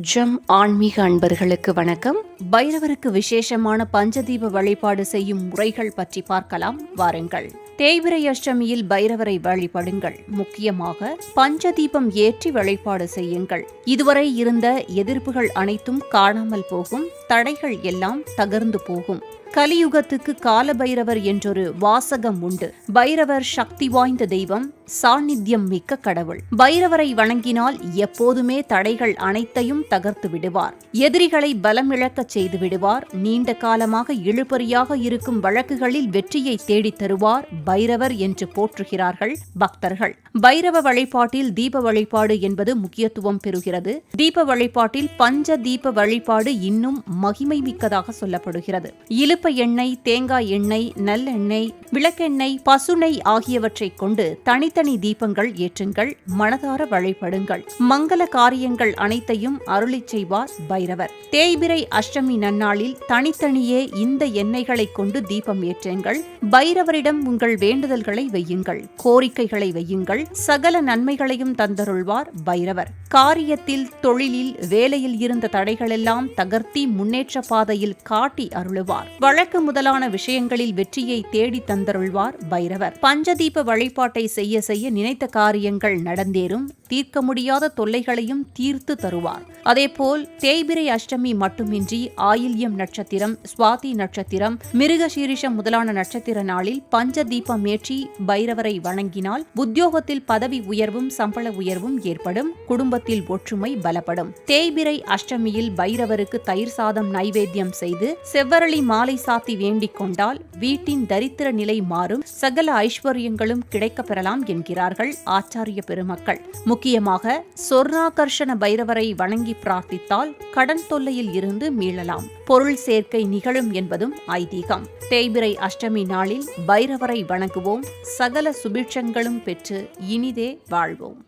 ஜம் ஆன்மீக அன்பர்களுக்கு வணக்கம். பைரவருக்கு விசேஷமான பஞ்சதீப வழிபாடு செய்யும் முறைகள் பற்றி பார்க்கலாம். வாருங்கள். தேய்பிரை அஷ்டமியில் பைரவரை வழிபடுங்கள். முக்கியமாக பஞ்சதீபம் ஏற்றி வழிபாடு செய்யுங்கள். இதுவரை இருந்த எதிர்ப்புகள் அனைத்தும் காணாமல் போகும். தடைகள் எல்லாம் தகர்ந்து போகும். கலியுகத்துக்கு கால பைரவர் என்றொரு வாசகம் உண்டு. பைரவர் சக்தி வாய்ந்த தெய்வம் சாநித்தியம் மிக்க கடவுள். பைரவரை வணங்கினால் எப்போதுமே தடைகள் அனைத்தையும் தகர்த்து விடுவார். எதிரிகளை பலமிழக்கச் செய்து விடுவார். நீண்ட காலமாக இழுபறியாக இருக்கும் வழக்குகளில் வெற்றியை தேடித் தருவார் பைரவர் என்று போற்றுகிறார்கள் பக்தர்கள். பைரவ வழிபாட்டில் தீப வழிபாடு என்பது முக்கியத்துவம் பெறுகிறது. தீப வழிபாட்டில் பஞ்ச தீப வழிபாடு இன்னும் மகிமை மிக்கதாக சொல்லப்படுகிறது. இலுப்ப எண்ணெய் தேங்காய் எண்ணெய் நல்லெண்ணெய் விளக்கெண்ணெய் பசுனை ஆகியவற்றைக் கொண்டு தனி தனித்தனி தீபங்கள் ஏற்றுங்கள் மனதார வழிபடுங்கள். மங்கள காரியங்கள் அனைத்தையும் அருளி செய்வார் பைரவர். தேய்பிரை அஷ்டமி நன்னாளில் தனித்தனியே இந்த எண்ணெய்களை கொண்டு தீபம் ஏற்றுங்கள். பைரவரிடம் உங்கள் வேண்டுதல்களை வையுங்கள் கோரிக்கைகளை வையுங்கள். சகல நன்மைகளையும் தந்தருள்வார் பைரவர். காரியத்தில் தொழிலில் வேலையில் இருந்த தடைகளெல்லாம் தகர்த்தி முன்னேற்ற பாதையில் காட்டி அருளுவார். வழக்கு முதலான விஷயங்களில் வெற்றியை தேடி தந்தருள்வார் பைரவர். பஞ்சதீப வழிபாட்டை செய்ய செய்ய நினைத்த காரியங்கள் நடந்தேறும் தீர்க்க முடியாத தொல்லைகளையும் தீர்த்து தருவார். அதேபோல் தேய்பிரை அஷ்டமி மட்டுமின்றி ஆயில்யம் நட்சத்திரம் சுவாதி நட்சத்திரம் மிருகசீரிஷம் முதலான நட்சத்திர நாளில் பஞ்ச தீபம் ஏற்றி பைரவரை வணங்கினால் உத்தியோகத்தில் பதவி உயர்வும் சம்பள உயர்வும் ஏற்படும் குடும்பத்தில் ஒற்றுமை பலப்படும். தேய்பிரை அஷ்டமியில் பைரவருக்கு தயிர் சாதம் நைவேத்தியம் செய்து செவ்வரளி மாலை சாத்தி வேண்டிக் கொண்டால் வீட்டின் தரித்திர நிலை மாறும் சகல ஐஸ்வர்யங்களும் கிடைக்கப் பெறலாம் என்கிறார்கள் ஆச்சாரிய பெருமக்கள். முக்கியமாக சொர்ணாகர்ஷண பைரவரை வணங்கி பிரார்த்தித்தால் கடன் தொல்லையில் இருந்து மீளலாம். பொருள் சேர்க்கை நிகழும் என்பதும் ஐதீகம். தேய்பிரை அஷ்டமி நாளில் பைரவரை வணங்குவோம். சகல சுபிட்சங்களும் பெற்று இனிதே வாழ்வோம்.